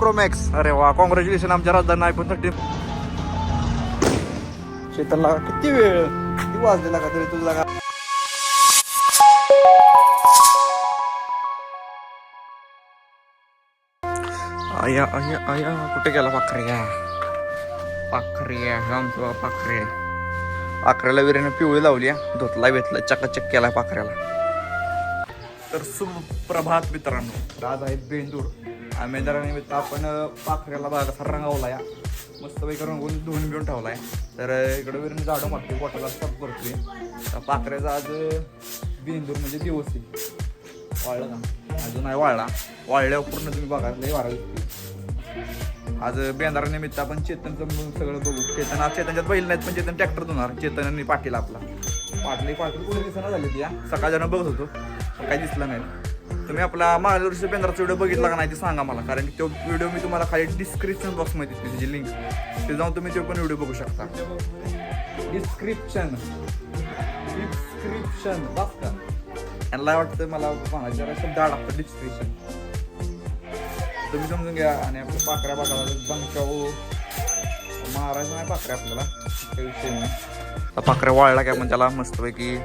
Pro max अरे वा congratulation आमच्या राजधानी आयफोन थर्टीन शेताला किती वेळ? किती वाजलेला का तरी तुझा? का आया आया आया. कुठे गेला पाखऱ्या? पाखऱ्या आमचं पाखरे. पाखऱ्याला विरेनं पिवळी लावली. धुतला वेतला चकाचक केला पाखऱ्याला. तर सुप्रभात मित्रांनो तर आज आहे बेंदूर. आम्ही आपण पाखऱ्याला बघा रंगावला या मस्तपैकी रंगून धुवून बिवून आहे तर इकडे विरून झाडं मारते पोटाला साफ करतोय. पाखऱ्याचा आज अं, बेंदूर म्हणजे दिवस आहे. वाळलं का? अजून आहे वाळला. वाळल्यावर पूर्ण तुम्ही बघा लय वारा आज बेंदारानिमित्त आपण चेतनचं मग सगळं बघू. चेतन आज चेतनच्यात बैल नाहीत पण चेतन ट्रॅक्टर धुणार. चेतन आणि पाटील आपला. पाटली पाटील कुठे दिसणं झाली ती या सकाळच्यानं बघत होतो. काही दिसलं नाही. तुम्ही आपला मार्गदर्शक वर्षी बेंद्राचा व्हिडिओ बघितला का नाही ते सांगा मला. कारण की तो व्हिडिओ मी तुम्हाला खाली डिस्क्रिप्शन बॉक्समध्ये देते त्याची लिंक ते जाऊन तुम्ही तो पण व्हिडिओ बघू शकता. डिस्क्रिप्शन डिस्क्रिप्शन बघता यांना वाटतं मला जरा शब्द लागतं डिस्क्रिप्शन तुम्ही समजून घ्या आणि आपल्या पाकऱ्या बघायला बंकाऊ. महाराज नाही पाकऱ्या आपल्याला. काही विषय नाही. पाकऱ्या वाळला काय म्हणजे त्याला मस्तपैकी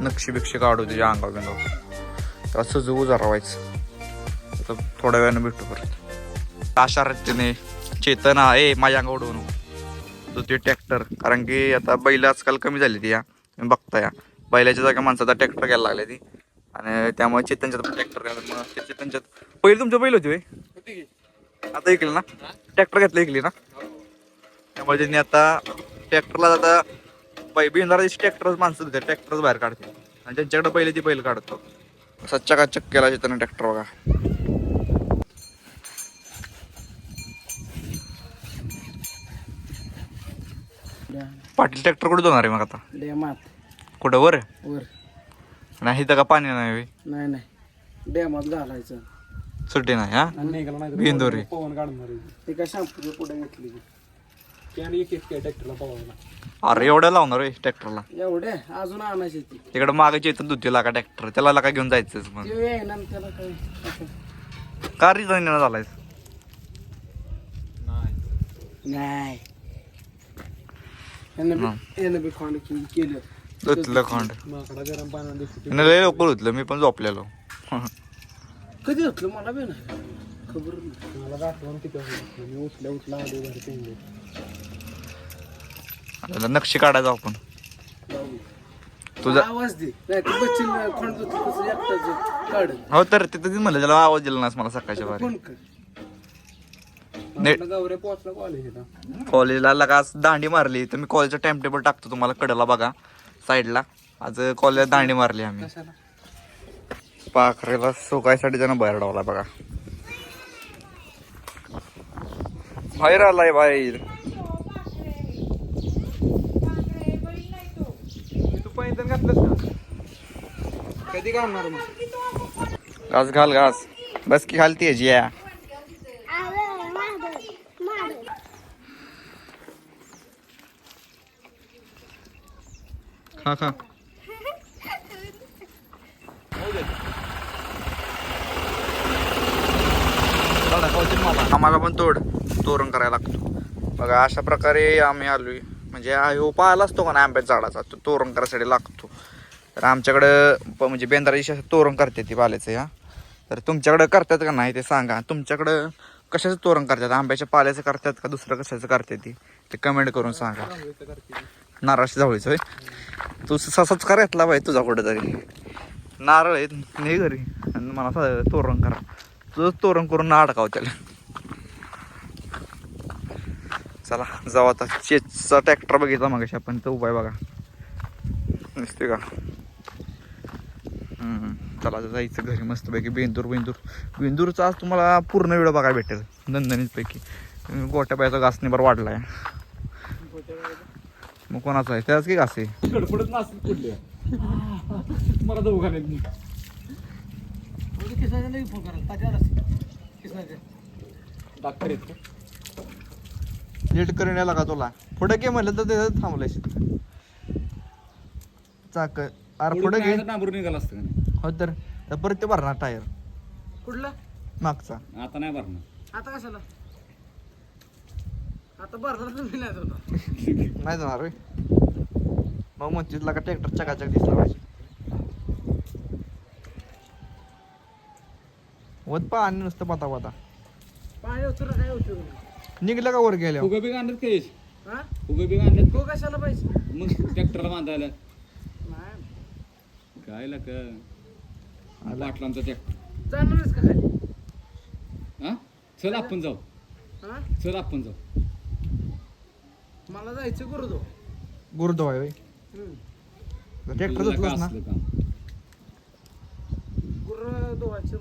नक्षी बिक्षी काढू तुझ्या अंगावर बिंगावर. असं जवळ जरा व्हायचं आता थोड्या वेळानं भेटू परत. अशा रीतीने चेतन आहे माझ्या अंगावडून तो ते ट्रॅक्टर कारण की आता बैल आजकाल कमी झाली ती या बघता या बैलाच्या जागा माणसं आता ट्रॅक्टर घ्यायला लागले ती. आणि त्यामुळे चेतनच्यात ट्रॅक्टर घ्यायला मग चेतनच्यात पहिले तुमचं बैल होते होय? आता ऐकले ना? ट्रॅक्टर घेतलं ऐकली ना? त्यामुळे त्यांनी आता ट्रॅक्टरला आता पै बिंदारा ट्रॅक्टरच माणसं देते ट्रॅक्टरच बाहेर काढते. आणि त्यांच्याकडे पहिले ती बैल काढतो. सच्चा का चक केला त्यानं ट्रॅक्टर बघा. पाटील ट्रॅक्टर कुठे जाणार आहे मग आता? डॅमात कुठं वर? वर. नाही तर का पाणी नाही होय. नाही नाही. डॅमात घालायचं. सुट्टी नाही हा? बिंदोरी. पवन काढणार ते काय शॅम्पूचं पुढे घेतली. त्याने एक एक ट्रॅक्टरला पवायला अरे एवढ्या लावणार रे ट्रॅक्टरला? एवढे? अजून आणायचे ती. तिकडे मागे येतं दुधीला का ट्रॅक्टर? त्याला का घेऊन जायचंच मग. ते त्याला काय? असं. का रिझन झालाय नाही. यानं बी- यानं बी खाणं के- केलं. धुतलं खंड. माकडा गरम पाण्याने त्यानं लय लवकर धुतलं मी पण झोपलेलो. कधी होतलं मला बी नाही. खबर नाही मला आठवण किती मी उठल्या उठला घरी आता नक्षी काढायचो आपण. तुझा आवाज दे. नाही ती बच्ची खंड होती कसं एकटाच काढ. हो तर तिथं म्हणलं त्याला आवाज दिला नास मला सकाळच्या बारी फोन कर. नेट गौऱ्या पोहोचला कॉलेज कॉलेजला लगा आज दांडी मारली. तर मी कॉलेजचं टाइम टेबल टाकतो तुम्हाला कडेला बघा साईडला आज कॉलेजला दांडी मारली आम्ही. कशाला? पाखरेला सोकायसाठी त्यानं बाहेर डावला बघा. बाहेर आलाय बाहेर. कधी मग? घास घाल घास. बस की घालती आहे जिया. खा खा. आम्हाला पण तोड तोरण करायला लागतो. बघा अशा प्रकारे आम्ही आलोय. म्हणजे हा पाहिला असतो का ना आंब्याच्या झाडाचा? तो तोरण करायसाठी लागतो. तर आमच्याकडं प- म्हणजे बेंद्राची तोरण करते ती पाल्याचं या तर तुमच्याकडं करतात का नाही ते सांगा. तुमच्याकडं कशाचं तोरण करतात? आंब्याच्या पाल्याचं करतात का दुसरं कशाचं करते ती? ते कमेंट करून सांगा. नारळाची जावळीचं होय. तू ससाच करायतला पाहिजे तुझा कुठं तरी नारळ आहेत. नाही घरी आणि मला तोरण करा. तुझं तोरण करून ना अडकाव त्याला. चला जाऊ आता. चेचचा ट्रॅक्टर बघितला मग आपण. तो उपाय बघा. दिसते का? चला आता जायचं घरी मस्तपैकी. बेंदूर बेंदूर. बेंदूरचा आज तुम्हाला पूर्ण वेळ बघायला भेटेल. नंदनीपैकी गोट्या पायाचा घास निबर वाढलाय. मग कोणाचा आहे? त्याच की घास आहे? नाही नाही का लेट करून यायला का तुला? पुढे घे म्हणलं तर ते थांबलंय चाक. अरे पुढे घे. निघाला असतं का नाही? हो तर तर परत ते भरणार टायर. कुठला? मागचा. आता नाही भरणार. आता कशाला? आता भरला तुम्ही नाही होता नाही जाणार होय. मग म्हणतीस का ट्रॅक्टर चकाचक दिसला पाहिजे. वत पा आणि नुसतं पाता पाता. पाणी उतरलं काय उपयोग नाही निघलं का वर गेल्या फुगं बी आणत काय हा? फुगं बी आणत तो कशाला पाहिजे मग ट्रॅक्टरला बांधायला. काय लाग पाटलांचा ट्रॅक्टर जाणारच का खाली? हा? चल आपण जाऊ. हा? चल आपण जाऊ. मला जायचं करू दो गुरुद्वा आहे ट्रॅक्टर असलं काम? गुरु दोवायचं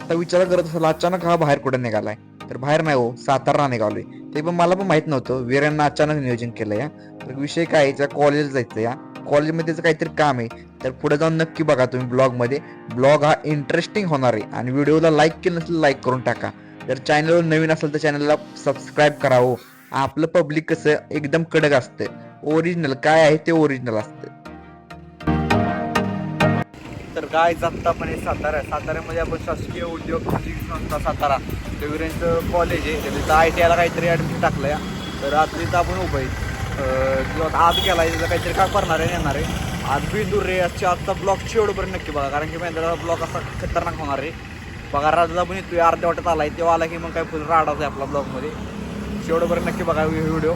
आता विचार करत असेल अचानक हा बाहेर कुठे निघालाय? तर बाहेर नाही हो सातारा निघालोय. ते पण मला पण माहीत नव्हतं. वीरांना अचानक नियोजन केलं या. तर विषय काय आहे, त्या कॉलेजला जायचं या. कॉलेजमध्ये काहीतरी काम आहे. तर पुढे जाऊन नक्की बघा तुम्ही ब्लॉगमध्ये ब्लॉग हा इंटरेस्टिंग होणार आहे. आणि व्हिडिओला लाईक केलं नसेल लाईक करून टाका. जर चॅनलवर नवीन असेल तर चॅनलला सबस्क्राईब करावं आपलं पब्लिक कसं एकदम कडक असतं. ओरिजिनल काय आहे ते ओरिजिनल असतं. तर काय जाता पण हे सातारा साताऱ्यामध्ये आपण शासकीय उद्योग संस्था सातारा देवरेंचं कॉलेज आहे. तर तिथं आय टी आयला काहीतरी ॲडमिशन टाकलं आहे तर आज तिथं आपण उभं आहे. अं, किंवा आज गेला तिथं काहीतरी काय करणार आहे येणार आहे. आज बी दूर रे आजच्या आजचा ब्लॉक शेवटपर्यंत नक्की बघा. कारण की महिंद्राचा ब्लॉग असा खतरनाक होणार आहे. बघा राजा पण येतोय. अर्ध्या वाटत आहे तेव्हा आला की मग काय फुल राडाच आहे आपला ब्लॉगमध्ये शेवटपर्यंत नक्की बघा व्हिडिओ.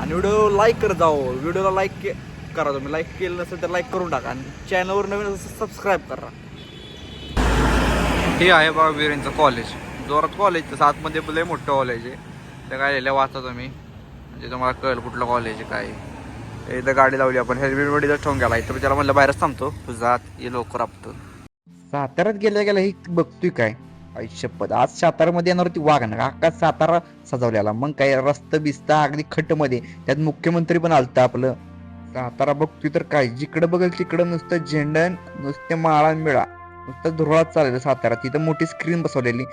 आणि व्हिडिओ लाईक करत जाओ. व्हिडिओला लाईक करा तुम्ही. लाईक केलं नसेल तर लाईक करून टाका. आणि चॅनलवर नवीन असेल सबस्क्राईब करा. हे आहे बाबा वीरेंचं कॉलेज जोरात कॉलेज तसं आतमध्ये लय मोठं कॉलेज आहे. ते काय लिहिलं वाचा तुम्ही. म्हणजे तुम्हाला कळेल कुठलं कॉलेज आहे काय. इथं गाडी लावली आपण. हेल्मेट इथं ठेवून गेला इथं त्याला म्हणलं बाहेरच थांबतो. तुझा आत ये लवकर आपतो साताऱ्यात गेल्या गेल्या हे बघतोय काय? आई शपथ. आज सातारामध्ये येणार होती वाघ ना. अख्खा सातारा सजवलेला. मग काय रस्त बिस्ता अगदी खटमध्ये त्यात मुख्यमंत्री पण आलता आपलं. सातारा बघतोय तर काय जिकडं बघेल तिकडं नुसतं झेंडा नुसते माळा मिळा. नुसतं धुरळात चाललेलं सातारा. तिथं मोठी स्क्रीन बसवलेली.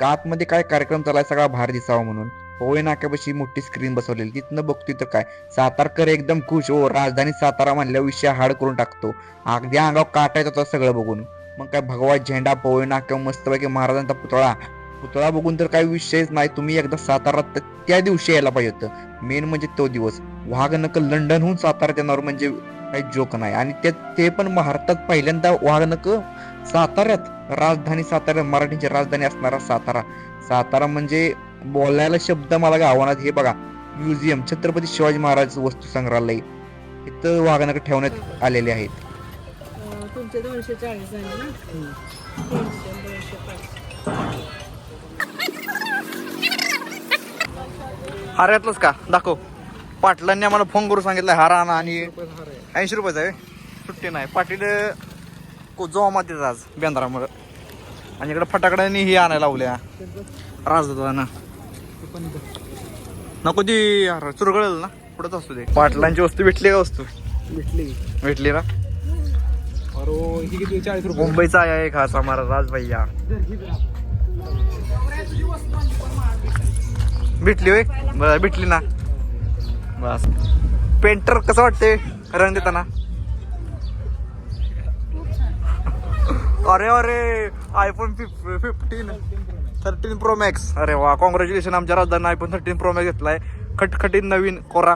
का आतमध्ये काय कार्यक्रम चालाय सगळा भार दिसावा म्हणून. होय नाक्यापाशी मोठी स्क्रीन बसवलेली. तिथनं बघतोय तर काय. सातारकर एकदम खुश. हो राजधानी सातारा म्हणल्या विषय हाड करून टाकतो. अगदी अंगावर काटायचं होतं सगळं बघून. मग काय भगवा झेंडा पोय नाक्या मस्तपैकी महाराजांचा पुतळा. पुतळा बघून तर काही विषयच नाही. तुम्ही एकदा सातारा त्या दिवशी यायला पाहिजे होतं. मेन म्हणजे तो दिवस. वाघ नक लंडनहून साताऱ्यात येणार म्हणजे काही जोक नाही. आणि ते ते पण भारतात पहिल्यांदा वाघ नक साताऱ्यात. राजधानी सातारा मराठीची राजधानी असणारा सातारा. सातारा म्हणजे बोलायला शब्द मला गावानात हे बघा. म्युझियम छत्रपती शिवाजी महाराज वस्तू संग्रहालय इथं वाघनक ठेवण्यात आलेले आहेत. तुमचे दोनशे चाळीस झाले ना? हाऱ्यातलंच का? दाखव. पाटलांनी आम्हाला फोन करून सांगितलं हार आणा आणि ऐंशी रुपयाचा आहे सुट्टी नाही. पाटील को जो मातीच आज बेंद्रामुळं. आणि इकडे फटाकड्यांनी ही आणायला लावल्या. राजदवाना नको ती यार चुरगळेल ना? पुढंच असतो ते पाटलांची वस्तू भेटली का वस्तू? भेटली. भेटली ना? चाळीस रुपये? मुंबईचा आहे खास आम्हाला राज भैया भेटली होय? बरं भेटली ना. बस. पेंटर कसं वाटते रंग देताना? अरे अरे iPhone fifteen thirteen pro max अरे वा कॉंग्रॅच्युलेशन आमच्या राजधानी आयफोन थर्टीन प्रो मॅक्स घेतलाय. खटखटीत नवीन कोरा.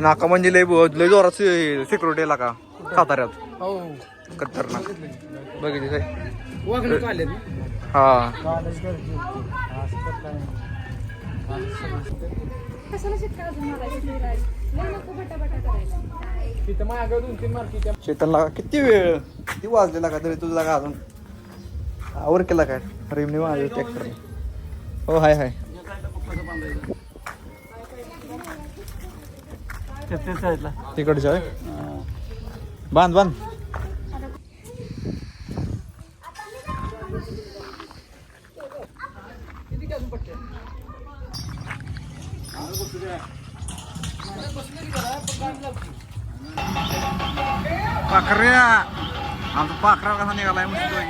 नाका म्हणजे लय लय जोरात सिक्युरिटीला का? साताऱ्यात. हो. खतरनाक. बघितली हा. शेताला किती वेळ? किती वाजलेला का तरी तुझा का अजून? आवर केला काय? रेमने माझ्या ट्रॅक्टर हो हाय हाय. तिकडच्या? बांध बांध. पाखऱ्या. आमचा पाखरा कसा निघालाय मस्त लाव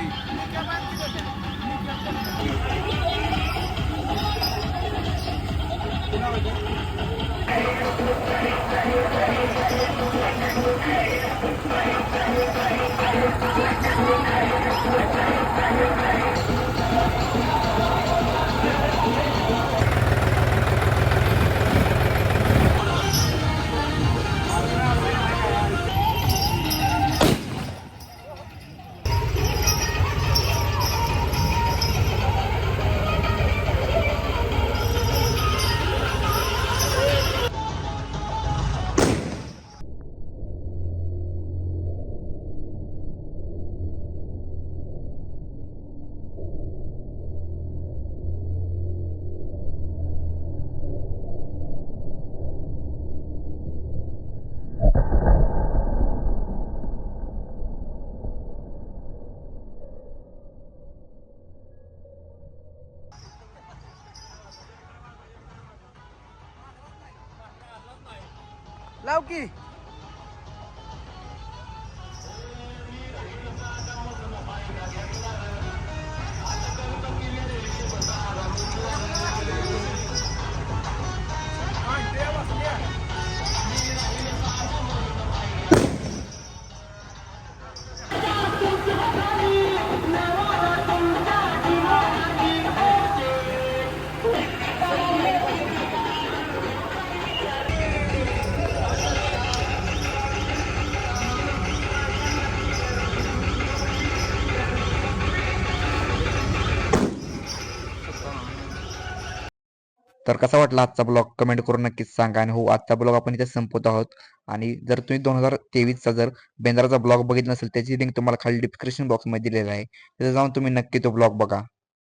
की तर कसा वाटला आजचा ब्लॉग? कमेंट करून नक्कीच सांगा आणि हो आजचा ब्लॉग आपण इथे संपवत आहोत. आणि जर तुम्ही दोन हजार तेवीसचा जर बेंद्राचा ब्लॉग बघितला नसेल त्याची लिंक तुम्हाला खाली डिस्क्रिप्शन बॉक्समध्ये दिलेला आहे. तिथे जाऊन तुम्ही नक्की तो ब्लॉग बघा.